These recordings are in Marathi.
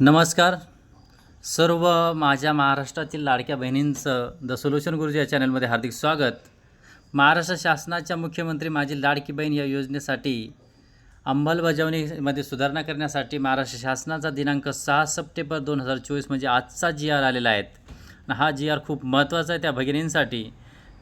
नमस्कार. सर्व माझ्या महाराष्ट्रातील लाडक्या बहिणींचं द सोल्युशन गुरुजी या चॅनलमध्ये हार्दिक स्वागत. महाराष्ट्र शासनाच्या मुख्यमंत्री माझी लाडकी बहीण या योजनेसाठी अंमलबजावणीमध्ये सुधारणा करण्यासाठी महाराष्ट्र शासनाचा दिनांक सहा सप्टेंबर दोन हजार चोवीस म्हणजे आजचा जी आर आलेला आहे. हा जी आर खूप महत्त्वाचा आहे त्या भगिनींसाठी.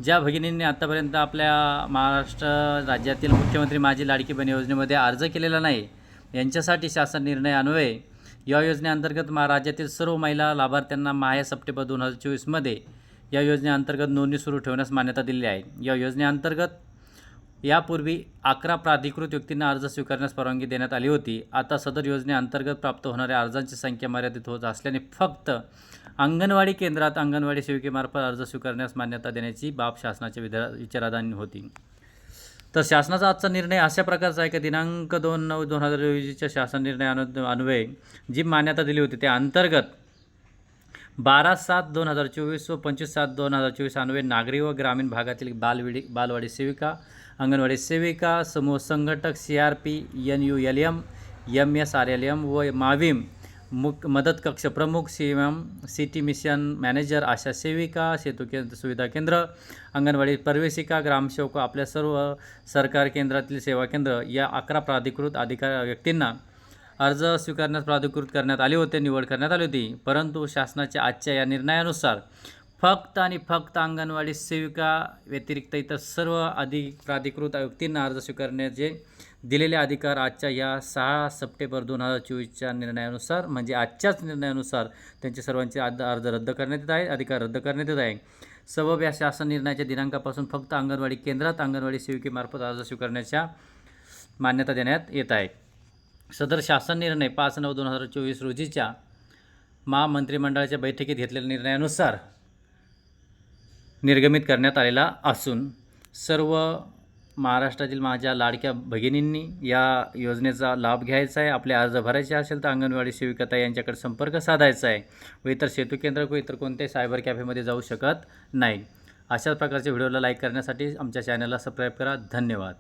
ज्या भगिनींनी आत्तापर्यंत आपल्या महाराष्ट्र राज्यातील मुख्यमंत्री माझी लाडकी बहीण योजनेमध्ये अर्ज केलेला नाही यांच्यासाठी शासन निर्णय अन्वये या योजनेअंतर्गत मा राज्यातील सर्व महिला लाभार्थ्यांना माया सप्टेंबर दोन हजार चोवीसमध्ये या योजनेअंतर्गत नोंदणी सुरू ठेवण्यास मान्यता दिली आहे. या योजनेअंतर्गत यापूर्वी अकरा प्राधिकृत व्यक्तींना अर्ज स्वीकारण्यास परवानगी देण्यात आली होती. आता सदर योजनेअंतर्गत प्राप्त होणाऱ्या अर्जांची संख्या मर्यादित होत असल्याने फक्त अंगणवाडी केंद्रात अंगणवाडी सेविकेमार्फत अर्ज स्वीकारण्यास मान्यता देण्याची बाब शासनाच्या विधा विचाराधीन होती. तर शासनाचा आजचा निर्णय अशा प्रकारचा आहे की दिनांक दोन नऊ दोन हजार चोवीसच्या शासन निर्णय अनु अन्वये जी मान्यता दिली होती त्या अंतर्गत बारा सात दोन हजार चोवीस व पंचवीस सात दोन हजार चोवीस अन्वये नागरी व ग्रामीण भागातील बालविडी बालवाडी सेविका अंगणवाडी सेविका समूह संघटक C R P N U L M M S R L M व माविम मुख मदत कक्ष प्रमुख C M M city mission manager ASHA सेविका सेतू केंद्र सुविधा केंद्र अंगणवाडी प्रवेशिका ग्रामसेवक आपल्या सर्व सरकार केंद्रातील सेवा केंद्र या अकरा प्राधिकृत अधिकार व्यक्तींना अर्ज स्वीकारण्यास प्राधिकृत करण्यात आले होते निवड करण्यात आली होती. परंतु शासनाच्या आजच्या या निर्णयानुसार फक्त आणि फक्त अंगणवाडी सेविका व्यतिरिक्त इतर सर्व अधिक प्राधिकृत व्यक्तींना अर्ज स्वीकारण्याचे दिलेले अधिकार आजच्या या सहा सप्टेंबर दोन हजार चोवीसच्या निर्णयानुसार म्हणजे आजच्याच निर्णयानुसार त्यांचे सर्वांचे आद अर्ज रद्द करण्यात येत आहे अधिकार रद्द करण्यात येत आहे सबब या शासन निर्णयाच्या दिनांकापासून फक्त अंगणवाडी केंद्रात अंगणवाडी सेविकेमार्फत अर्ज स्वीकारण्याच्या मान्यता देण्यात येत आहे. सदर शासन निर्णय पाच नऊ दोन हजार चोवीस रोजीच्या महामंत्रिमंडळाच्या बैठकीत घेतलेल्या निर्णयानुसार निर्गमित करण्यात आलेला असून सर्व महाराष्ट्रातील माझ्या लाडक्या भगिनींनी या योजनेचा लाभ घ्यायचा आहे आपले अर्ज भरायचे असेल तर अंगणवाडी सेविकता यांच्याकडे संपर्क साधायचा आहे. व इतर सेतू केंद्र व इतर कोणत्याही सायबर कॅफेमध्ये जाऊ शकत नाही. अशाच प्रकारच्या व्हिडिओला लाईक करण्यासाठी आमच्या चॅनलला सबस्क्राईब करा. धन्यवाद.